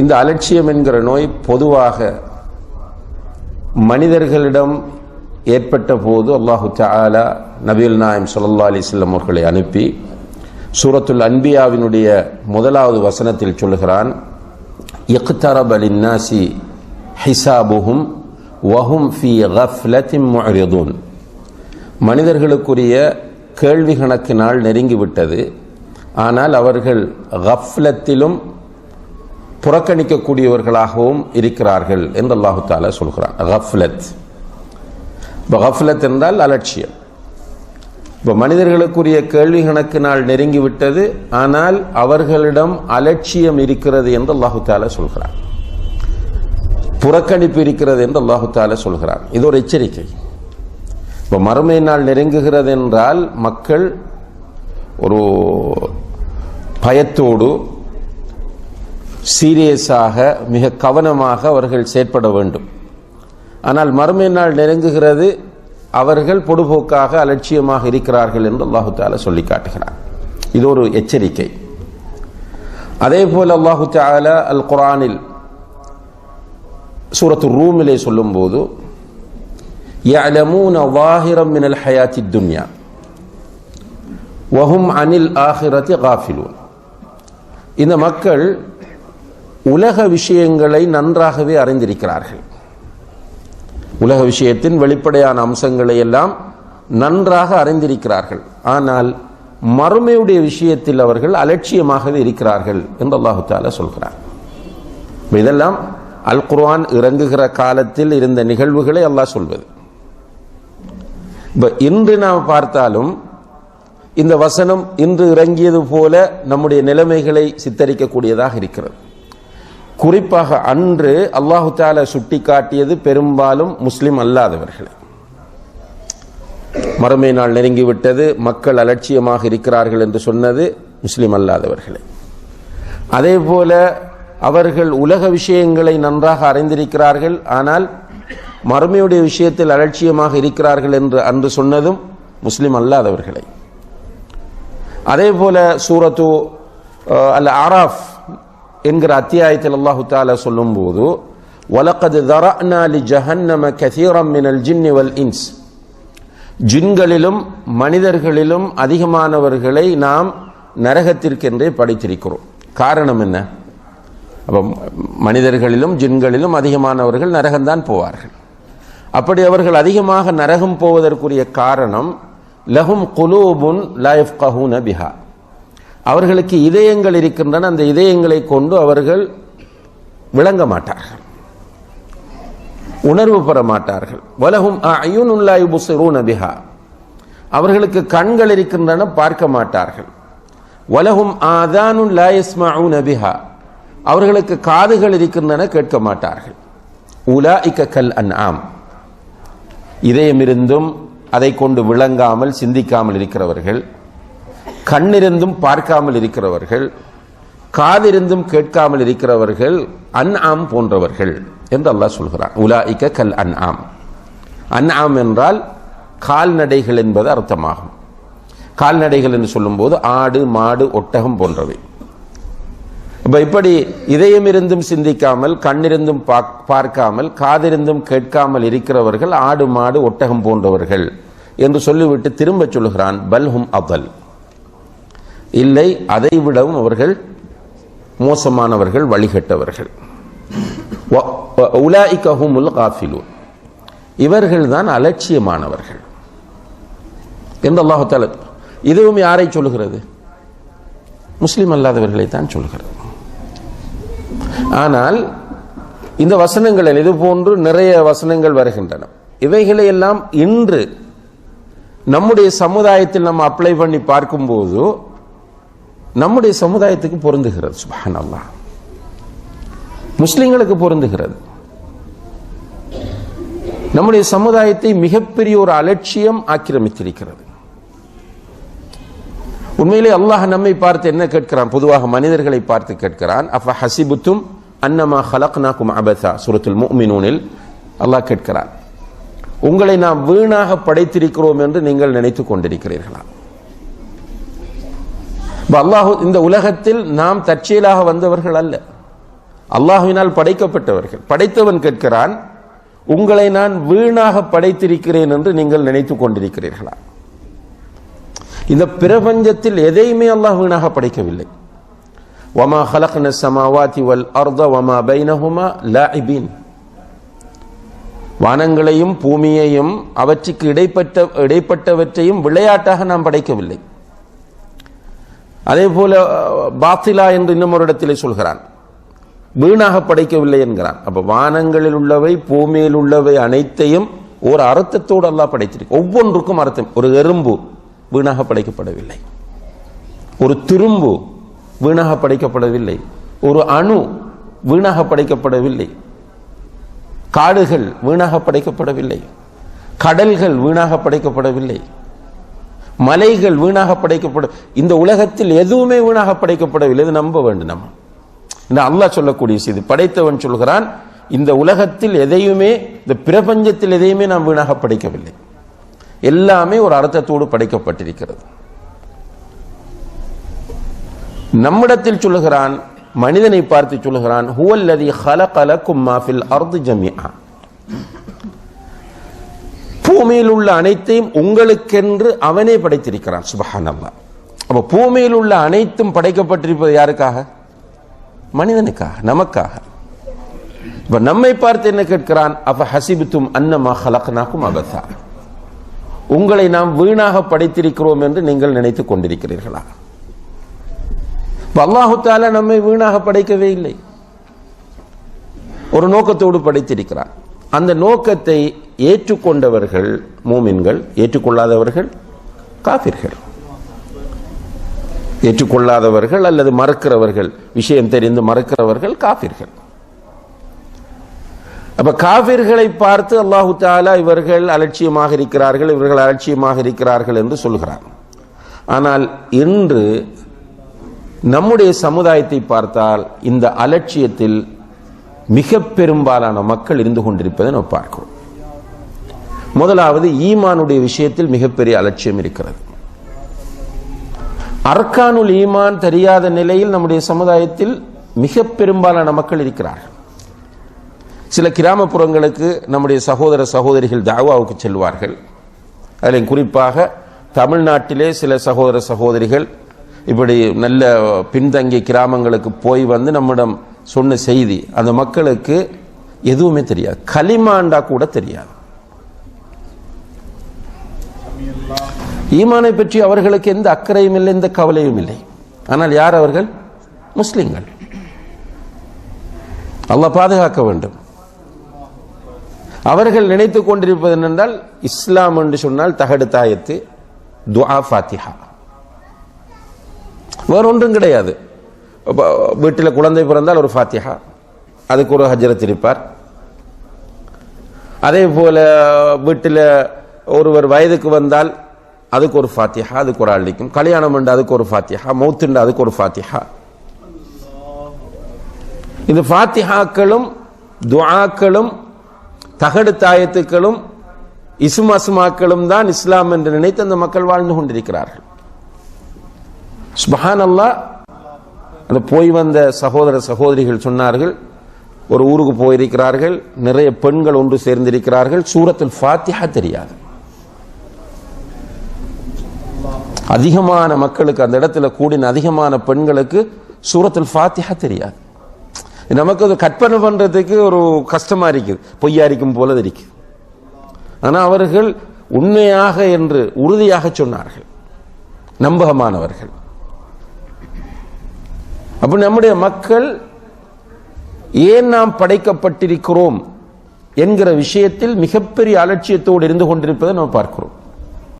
இந்த அலட்சியம் என்கிற நோய் பொதுவாக மனிதர்களிடம் ஏற்பட்ட போது அல்லாஹு தாலா நபீல் நாயம் ஸல்லல்லாஹு அலிஸ்லம் அவர்களை அனுப்பி சூரத்துல் அன்பியாவினுடைய முதலாவது வசனத்தில் சொல்லுகிறான் இக்தரப் அலின்னாசி ஹிசாபுஹும் வஹும் ஃபி கஃப்லத்தின் முஅரிதுன். மனிதர்களுக்குரிய கேள்வி கணக்கு நாள் நெருங்கிவிட்டது ஆனால் அவர்கள் கஃப்லத்திலும் புறக்கணிக்கக்கூடியவர்களாகவும் இருக்கிறார்கள் என்று அல்லாஹு தாலா சொல்கிறான். ஹஃப்லத் இப்போ ஹஃப்லத் என்றால் அலட்சியம். இப்போ மனிதர்களுக்குரிய கேள்வி கணக்கு நாள் நெருங்கிவிட்டது ஆனால் அவர்களிடம் அலட்சியம் இருக்கிறது என்று அல்லாஹு தாலா சொல்கிறான். புறக்கணிப்பு இருக்கிறது என்று அல்லாஹு தாலா சொல்கிறான். இது ஒரு எச்சரிக்கை. இப்போ மறுமை நாள் நெருங்குகிறது என்றால் மக்கள் ஒரு பயத்தோடு சீரியஸாக மிக கவனமாக அவர்கள் செயற்பட வேண்டும் ஆனால் மறுமை நாள் நெருங்குகிறது அவர்கள் பொடுபோக்காக அலட்சியமாக இருக்கிறார்கள் என்று அல்லாஹு தாலா சொல்லி காட்டுகிறார் இது ஒரு எச்சரிக்கை அதே போல் அல்லாஹு தாலா அல் குரானில் சூரத்து ரூமிலே சொல்லும்போது يعلمون ظاهرا من الحياة الدنيا وهم عن الآخرة غافلون இந்த மக்கள் உலக விஷயங்களை நன்றாகவே அறிந்திருக்கிறார்கள். உலக விஷயத்தின் வெளிப்படையான அம்சங்களை எல்லாம் நன்றாக அறிந்திருக்கிறார்கள். ஆனால் மறுமையுடைய விஷயத்தில் அவர்கள் அலட்சியமாகவே இருக்கிறார்கள் என்று அல்லாஹு தாலா சொல்கிறார் இதெல்லாம் அல் குர்ஆன் இறங்குகிற காலத்தில் இருந்த நிகழ்வுகளை அல்லாஹ் சொல்வது. இப்போ இன்று நாம் பார்த்தாலும் இந்த வசனம் இன்று இறங்கியது போல நம்முடைய நிலைமைகளை சித்தரிக்கக்கூடியதாக இருக்கிறது. குறிப்பாக அன்று அல்லாஹு தால சுட்டி காட்டியது பெரும்பாலும் முஸ்லிம் அல்லாதவர்கள். மறுமை நாள் நெருங்கிவிட்டது மக்கள் அலட்சியமாக இருக்கிறார்கள் என்று சொன்னது முஸ்லிம் அல்லாதவர்களே. அதே போல அவர்கள் உலக விஷயங்களை நன்றாக அறிந்திருக்கிறார்கள் ஆனால் மறுமையுடைய விஷயத்தில் அலட்சியமாக இருக்கிறார்கள் என்று அன்று சொன்னதும் முஸ்லிம் அல்லாதவர்களை. அதே போல சூரத்து அல் ஆராஃப் என்கிற அத்தியாயத்தில் அல்லாஹு தாலா சொல்லும்போது வலக்கது தரனா லி ஜஹன்னம கசீரம் மினல் ஜின்னிவல் இன்ஸ். ஜின்களிலும் மனிதர்களிலும் அதிகமானவர்களை நாம் நரகத்திற்கென்றே படித்திருக்கிறோம். காரணம் என்ன? அப்போ மனிதர்களிலும் ஜின்களிலும் அதிகமானவர்கள் நரகம்தான் போவார்கள். அப்படி அவர்கள் அதிகமாக நரகம் போவதற்குரிய காரணம் லஹும் குலூபுன் லைஃப் கஹூன பிஹா. அவர்களுக்கு இதயங்கள் இருக்கின்றன. அந்த இதயங்களை கொண்டு அவர்கள் விளங்க மாட்டார்கள். உணர்வு பெற மாட்டார்கள். வலகும் அயுனுல்லாய் புசிரூன பிஹா. அவர்களுக்கு கண்கள் இருக்கின்றன பார்க்க மாட்டார்கள். வலகும் ஆதானுன் லாயஸ்மூன பிஹா. அவர்களுக்கு காதுகள் இருக்கின்றன கேட்க மாட்டார்கள். உலா இக்க கல் அன் ஆம் இதயம் இருந்தும் அதை கொண்டு விளங்காமல் சிந்திக்காமல் இருக்கிறவர்கள் கண்ணிருந்தும் பார்க்காமல் இருக்கிறவர்கள் காதிருந்தும் கேட்காமல் இருக்கிறவர்கள் அன் ஆம் போன்றவர்கள் என்று அல்லாஹ் சொல்கிறான். உலா இக்க கல் அன் ஆம் அன் ஆம் என்றால் கால்நடைகள் என்பது அர்த்தமாகும். கால்நடைகள் என்று சொல்லும்போது ஆடு மாடு ஒட்டகம் போன்றவை. இப்போ இப்படி இதயம் இருந்தும் சிந்திக்காமல் கண்ணிருந்தும் பார்க்காமல் காதிருந்தும் கேட்காமல் இருக்கிறவர்கள் ஆடு மாடு ஒட்டகம் போன்றவர்கள் என்று சொல்லிவிட்டு திரும்ப சொல்லுகிறான் பல்ஹும் அவல் இல்லை அதை விடவும் அவர்கள் மோசமானவர்கள் வழிகட்டவர்கள். உலாஇகஹுமுல் காஃபிலூன். இவர்கள் தான் அலட்சியமானவர்கள். என்று அல்லாஹால இதுவும் யாரை சொல்லுகிறது? முஸ்லீம் அல்லாதவர்களை தான் சொல்கிறது ஆனால் இந்த வசனங்களில் இது போன்று நிறைய வசனங்கள் வருகின்றன. இவைகளை எல்லாம் இன்று நம்முடைய சமுதாயத்தில் நம்ம அப்ளை பண்ணி பார்க்கும்போது நம்முடைய சமுதாயத்துக்கு பொருந்துகிறது சுபான் அல்லா முஸ்லிம்களுக்கு பொருந்துகிறது. நம்முடைய சமுதாயத்தை மிகப்பெரிய ஒரு அலட்சியம் ஆக்கிரமித்திருக்கிறது. உண்மையிலே அல்லாஹ் நம்மை பார்த்து என்ன கேட்கிறான்? பொதுவாக மனிதர்களை பார்த்து கேட்கிறான். அஃப ஹசிபுத்தும் அன்னமா ஹலக்னாக்கும் அபதா? சுரத்துல் முக்மினூனில் அல்லாஹ் கேட்கிறான். உங்களை நாம் வீணாக படைத்திருக்கிறோம் என்று நீங்கள் நினைத்துக் கொண்டிருக்கிறீர்களா? இப்போ அல்லாஹு இந்த உலகத்தில் நாம் தற்செயலாக வந்தவர்கள் அல்ல. அல்லாஹுவினால் படைக்கப்பட்டவர்கள். படைத்தவன் கேட்கிறான் உங்களை நான் வீணாக படைத்திருக்கிறேன் என்று நீங்கள் நினைத்துக் கொண்டிருக்கிறீர்களா? இந்த பிரபஞ்சத்தில் எதையுமே அல்லாஹ் வீணாக படைக்கவில்லை. வமா ஹலக்ன சமாவாதி வல் அர்த வமா பைனஹுமா லாஇபின். வானங்களையும் பூமியையும் அவற்றுக்கு இடைப்பட்ட இடைப்பட்டவற்றையும் விளையாட்டாக நாம் படைக்கவில்லை. அதே போல பாத்திலா என்று இன்னும் ஒரு இடத்திலே சொல்கிறான். வீணாக படைக்கவில்லை என்கிறான். அப்போ வானங்களில் உள்ளவை பூமியில் உள்ளவை அனைத்தையும் ஒரு அர்த்தத்தோடு அல்லாஹ் படைத்திருக்கு. ஒவ்வொன்றுக்கும் அர்த்தம். ஒரு எறும்பு வீணாக படைக்கப்படவில்லை. ஒரு திரும்பு வீணாக படைக்கப்படவில்லை. ஒரு அணு வீணாக படைக்கப்படவில்லை. காடுகள் வீணாக படைக்கப்படவில்லை. கடல்கள் வீணாக படைக்கப்படவில்லை. மலைகள் வீணாக படைக்கப்படும். இந்த உலகத்தில் எதுவுமே வீணாக படைக்கப்படவில்லை. இது நம்ப வேண்டும் நம்ம. இந்த அல்லாஹ் சொல்லக்கூடிய செய்தி. படைத்தவன் சொல்கிறான் இந்த உலகத்தில் எதையுமே இந்த பிரபஞ்சத்தில் எதையுமே நாம் வீணாக படைக்கவில்லை. எல்லாமே ஒரு அர்த்தத்தோடு படைக்கப்பட்டிருக்கிறது. நம்மிடத்தில் சொல்லுகிறான் மனிதனை பார்த்து சொல்லுகிறான் ஹுவல்லதி ஹலகலக்கும் மாஃபில் அர்து ஜமியா பூமியில் உள்ள அனைத்தையும் உங்களுக்கென்று அவனே படைத்திருக்கிறான். சுபஹானல்லாஹ். அப்ப பூமியில் உள்ள அனைத்தும் படைக்கப்பட்டிருப்பது யாருக்காக? மனிதனுக்காக நமக்காக. இப்ப நம்மை பார்த்து என்ன கேட்கிறான்? அப்ப ஹசிபித்தும் அன்னமா ஹலக்னாக்கும் அபத்தா. உங்களை நாம் வீணாக படைத்திருக்கிறோம் என்று நீங்கள் நினைத்துக் கொண்டிருக்கிறீர்களா? இப்ப அல்லாஹு தாலா நம்மை வீணாக படைக்கவே இல்லை. ஒரு நோக்கத்தோடு படைத்திருக்கிறான். அந்த நோக்கத்தை ஏற்றுக்கொண்டவர்கள் மூமின்கள் ஏற்றுக்கொள்ளாதவர்கள் காபிர்கள். ஏற்றுக்கொள்ளாதவர்கள் அல்லது மறக்கிறவர்கள் விஷயம் தெரிந்து மறக்கிறவர்கள் காபிர்கள். அப்ப காபிர்களை பார்த்து அல்லாஹு தாலா இவர்கள் அலட்சியமாக இருக்கிறார்கள் இவர்கள் அலட்சியமாக இருக்கிறார்கள் என்று சொல்கிறார் ஆனால் இன்று நம்முடைய சமுதாயத்தை பார்த்தால் இந்த அலட்சியத்தில் மிக பெரும்பாலான மக்கள் இருந்து கொண்டிருப்பதை நம்ம பார்க்கிறோம். முதலாவது ஈமானுடைய விஷயத்தில் மிகப்பெரிய அலட்சியம் இருக்கிறது. அர்கானுல் ஈமான் தெரியாத நிலையில் நம்முடைய சமுதாயத்தில் மிக பெரும்பாலான மக்கள் இருக்கிறார்கள். சில கிராமப்புறங்களுக்கு நம்முடைய சகோதர சகோதரிகள் தாவாவுக்கு செல்வார்கள். அதில் குறிப்பாக தமிழ்நாட்டிலே சில சகோதர சகோதரிகள் இப்படி நல்ல பின்தங்கிய கிராமங்களுக்கு போய் வந்து நம்மிடம் சொன்ன செய்தி அந்த மக்களுக்கு எதுவுமே தெரியாது. களிமாண்டா கூட தெரியாது. ஈமானை பற்றி அவர்களுக்கு எந்த அக்கறையும் இல்லை எந்த கவலையும் இல்லை. ஆனால் யார் அவர்கள்? முஸ்லிம்கள். அல்லாஹ் பாதுகாக்க வேண்டும். அவர்கள் நினைத்துக் கொண்டிருப்பது என்னென்றால் இஸ்லாம் என்று சொன்னால் தகடு தாயத்து துஆ ஃபாத்திஹா. வேற ஒன்றும் கிடையாது. வீட்டில் குழந்தை பிறந்தால் ஒரு ஃபாத்திஹா. அதுக்கு ஒரு ஹஜரத் இருப்பார். அதே போல வீட்டில் ஒருவர் வயதுக்கு வந்தால் அதுக்கு ஒரு ஃபாத்திஹா அதுக்கு ஒரு அள்ளிக்கும் கல்யாணம் உண்டு அதுக்கு ஒரு ஃபாத்திஹா. மௌத்துண்டு அதுக்கு ஒரு ஃபாத்திஹா. இந்த ஃபாத்திஹாக்களும் துவாக்களும் தகடு தாயத்துக்களும் இசும் அசுமாக்களும் தான் இஸ்லாம் என்று நினைத்து அந்த மக்கள் வாழ்ந்து கொண்டிருக்கிறார்கள். சுபஹான் அல்லாஹ் அந்த போய் வந்த சகோதர சகோதரிகள் சொன்னார்கள் ஒரு ஊருக்கு போயிருக்கிறார்கள் நிறைய பெண்கள் ஒன்று சேர்ந்திருக்கிறார்கள் சூரத்தில் ஃபாத்திஹா தெரியாது. அதிகமான மக்களுக்கு அந்த இடத்துல கூடின அதிகமான பெண்களுக்கு சூரத்தில் ஃபாத்திஹா தெரியாது. நமக்கு அது கற்பனை பண்றதுக்கு ஒரு கஷ்டமா இருக்குது பொய்யா இருக்கும் போல இருக்குது. ஆனா அவர்கள் உண்மையாக என்று உறுதியாக சொன்னார்கள். நம்பகமானவர்கள். அப்போ நம்முடைய மக்கள் ஏன் நாம் படைக்கப்பட்டிருக்கிறோம் என்கிற விஷயத்தில் மிகப்பெரிய அலட்சியத்தோடு இருந்து கொண்டிருப்பதை நாம் பார்க்கிறோம்.